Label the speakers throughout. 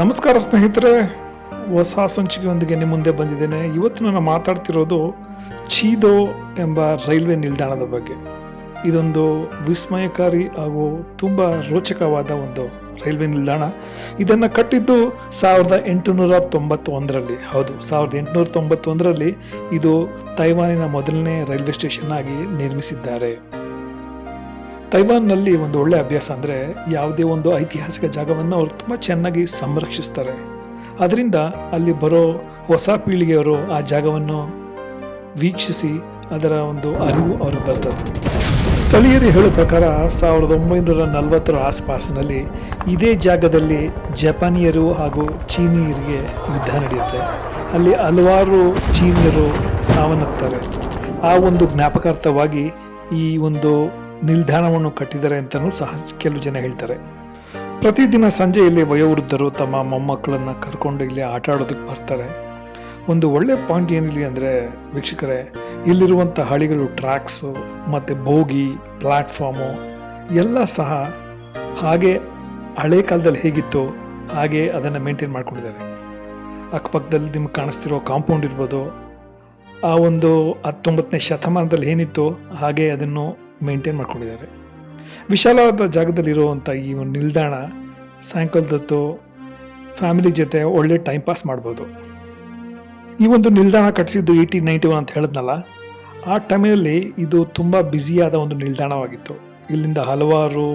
Speaker 1: ನಮಸ್ಕಾರ ಸ್ನೇಹಿತರೆ, ಹೊಸ ಸಂಚಿಕೆಯೊಂದಿಗೆ ನಿಮ್ಮ ಮುಂದೆ ಬಂದಿದ್ದೇನೆ. ಇವತ್ತು ನಾನು ಮಾತಾಡ್ತಿರೋದು ಚೀದೋ ಎಂಬ ರೈಲ್ವೆ ನಿಲ್ದಾಣದ ಬಗ್ಗೆ. ಇದೊಂದು ವಿಸ್ಮಯಕಾರಿ ಹಾಗೂ ತುಂಬ ರೋಚಕವಾದ ಒಂದು ರೈಲ್ವೆ ನಿಲ್ದಾಣ. ಇದನ್ನು ಕಟ್ಟಿದ್ದು ಸಾವಿರದ ಎಂಟುನೂರ ತೊಂಬತ್ತೊಂದರಲ್ಲಿ. ಹೌದು, ಸಾವಿರದ ಎಂಟುನೂರ ತೊಂಬತ್ತೊಂದರಲ್ಲಿ ಇದು ತೈವಾನಿನ ಮೊದಲನೇ ರೈಲ್ವೆ ಸ್ಟೇಷನ್ ಆಗಿ ನಿರ್ಮಿಸಿದ್ದಾರೆ. ತೈವಾನ್ನಲ್ಲಿ ಒಂದು ಒಳ್ಳೆ ಅಭ್ಯಾಸ ಅಂದರೆ ಯಾವುದೇ ಒಂದು ಐತಿಹಾಸಿಕ ಜಾಗವನ್ನು ಅವರು ತುಂಬ ಚೆನ್ನಾಗಿ ಸಂರಕ್ಷಿಸ್ತಾರೆ. ಅದರಿಂದ ಅಲ್ಲಿ ಬರೋ ಹೊಸ ಪೀಳಿಗೆಯವರು ಆ ಜಾಗವನ್ನು ವೀಕ್ಷಿಸಿ ಅದರ ಒಂದು ಅರಿವು ಅವ್ರಿಗೆ ಬರ್ತದೆ. ಸ್ಥಳೀಯರು ಹೇಳೋ ಪ್ರಕಾರ ಸಾವಿರದ ಒಂಬೈನೂರ ನಲವತ್ತರ ಆಸ್ಪಾಸಿನಲ್ಲಿ ಇದೇ ಜಾಗದಲ್ಲಿ ಜಪಾನಿಯರು ಹಾಗೂ ಚೀನಿಯರಿಗೆ ಯುದ್ಧ ನಡೆಯುತ್ತೆ. ಅಲ್ಲಿ ಹಲವಾರು ಚೀನಿಯರು ಸಾವನ್ನಪ್ತಾರೆ. ಆ ಒಂದು ಜ್ಞಾಪಕಾರ್ಥವಾಗಿ ಈ ಒಂದು ನಿಲ್ದಾಣವನ್ನು ಕಟ್ಟಿದ್ದಾರೆ ಅಂತಲೂ ಸಹ ಕೆಲವು ಜನ ಹೇಳ್ತಾರೆ. ಪ್ರತಿದಿನ ಸಂಜೆ ಇಲ್ಲಿ ವಯೋವೃದ್ಧರು ತಮ್ಮ ಮೊಮ್ಮಕ್ಕಳನ್ನು ಕರ್ಕೊಂಡು ಇಲ್ಲಿ ಆಟ ಆಡೋದಕ್ಕೆ ಬರ್ತಾರೆ. ಒಂದು ಒಳ್ಳೆ ಪಾಯಿಂಟ್ ಏನಿಲ್ಲ ಅಂದರೆ, ವೀಕ್ಷಕರೇ, ಇಲ್ಲಿರುವಂಥ ಹಳಿಗಳು, ಟ್ರ್ಯಾಕ್ಸು, ಮತ್ತು ಬೋಗಿ ಪ್ಲ್ಯಾಟ್ಫಾರ್ಮು ಎಲ್ಲ ಸಹ ಹಾಗೆ ಹಳೆ ಕಾಲದಲ್ಲಿ ಹೇಗಿತ್ತು ಹಾಗೆ ಅದನ್ನು ಮೇಂಟೈನ್ ಮಾಡ್ಕೊಂಡಿದ್ದಾರೆ. ಅಕ್ಕಪಕ್ಕದಲ್ಲಿ ನಿಮ್ಗೆ ಕಾಣಿಸ್ತಿರೋ ಕಾಂಪೌಂಡ್ ಇರ್ಬೋದು, ಆ ಒಂದು ಹತ್ತೊಂಬತ್ತನೇ ಶತಮಾನದಲ್ಲಿ ಏನಿತ್ತು ಹಾಗೆ ಅದನ್ನು ಮೇಂಟೈನ್ ಮಾಡ್ಕೊಂಡಿದ್ದಾರೆ. ವಿಶಾಲವಾದ ಜಾಗದಲ್ಲಿರುವಂಥ ಈ ಒಂದು ನಿಲ್ದಾಣ ಸಾಯಂಕಾಲದೊತ್ತು ಫ್ಯಾಮಿಲಿ ಜೊತೆ ಒಳ್ಳೆ ಟೈಮ್ ಪಾಸ್ ಮಾಡ್ಬೋದು. ಈ ಒಂದು ನಿಲ್ದಾಣ ಕಟ್ಟಿಸಿದ್ದು ಏಯ್ಟೀನ್ ನೈಂಟಿ ಒನ್ ಅಂತ ಹೇಳಿದ್ನಲ್ಲ, ಆ ಟೈಮಲ್ಲಿ ಇದು ತುಂಬ ಬ್ಯುಸಿಯಾದ ಒಂದು ನಿಲ್ದಾಣವಾಗಿತ್ತು. ಇಲ್ಲಿಂದ ಹಲವಾರು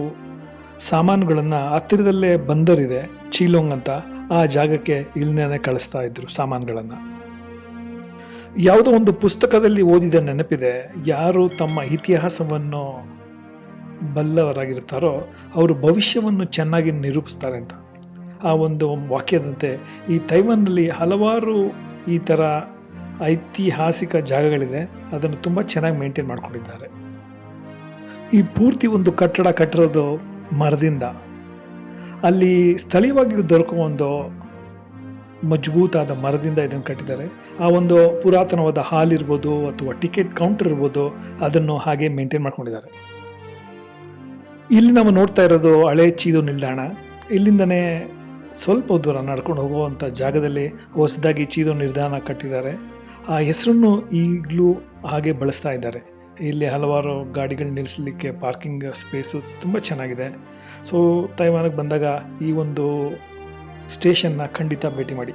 Speaker 1: ಸಾಮಾನುಗಳನ್ನು ಹತ್ತಿರದಲ್ಲೇ ಬಂದರಿದೆ ಚೀಲೋಂಗ್ ಅಂತ. ಆ ಜಾಗಕ್ಕೆ ಇಲ್ಲಿಂದನೇ ಕಳಿಸ್ತಾ ಇದ್ರು ಸಾಮಾನುಗಳನ್ನು. ಯಾವುದೋ ಒಂದು ಪುಸ್ತಕದಲ್ಲಿ ಓದಿದ ನೆನಪಿದೆ. ಯಾರು ತಮ್ಮ ಇತಿಹಾಸವನ್ನು ಬಲ್ಲವರಾಗಿರ್ತಾರೋ ಅವರು ಭವಿಷ್ಯವನ್ನು ಚೆನ್ನಾಗಿ ನಿರೂಪಿಸ್ತಾರೆ ಅಂತ. ಆ ಒಂದು ವಾಕ್ಯದಂತೆ ಈ ತೈವನ್ನಲ್ಲಿ ಹಲವಾರು ಈ ಥರ ಐತಿಹಾಸಿಕ ಜಾಗಗಳಿದೆ. ಅದನ್ನು ತುಂಬ ಚೆನ್ನಾಗಿ ಮೇಂಟೈನ್ ಮಾಡಿಕೊಂಡಿದ್ದಾರೆ. ಈ ಪೂರ್ತಿ ಒಂದು ಕಟ್ಟಡ ಕಟ್ಟಿರೋದು ಮರದಿಂದ. ಅಲ್ಲಿ ಸ್ಥಳೀಯವಾಗಿ ದೊರಕುವ ಒಂದು ಮಜಬೂತಾದ ಮರದಿಂದ ಇದನ್ನು ಕಟ್ಟಿದ್ದಾರೆ. ಆ ಒಂದು ಪುರಾತನವಾದ ಹಾಲ್ ಇರ್ಬೋದು ಅಥವಾ ಟಿಕೆಟ್ ಕೌಂಟರ್ ಇರ್ಬೋದು ಅದನ್ನು ಹಾಗೆ ಮೇಂಟೈನ್ ಮಾಡ್ಕೊಂಡಿದ್ದಾರೆ. ಇಲ್ಲಿ ನಾವು ನೋಡ್ತಾ ಇರೋದು ಹಳೆ ಚೀದು ನಿಲ್ದಾಣ. ಇಲ್ಲಿಂದನೇ ಸ್ವಲ್ಪ ದೂರ ನಡ್ಕೊಂಡು ಹೋಗುವಂಥ ಜಾಗದಲ್ಲಿ ಹೊಸದಾಗಿ ಚೀದು ನಿಲ್ದಾಣ ಕಟ್ಟಿದ್ದಾರೆ. ಆ ಹೆಸರನ್ನು ಈಗಲೂ ಹಾಗೆ ಬಳಸ್ತಾ ಇದ್ದಾರೆ. ಇಲ್ಲಿ ಹಲವಾರು ಗಾಡಿಗಳು ನಿಲ್ಲಿಸಲಿಕ್ಕೆ ಪಾರ್ಕಿಂಗ್ ಸ್ಪೇಸು ತುಂಬ ಚೆನ್ನಾಗಿದೆ. ಸೊ ತೈವಾನಕ್ಕೆ ಬಂದಾಗ ಈ ಒಂದು ಸ್ಟೇಷನ್ನ ಖಂಡಿತ ಭೇಟಿ ಮಾಡಿ.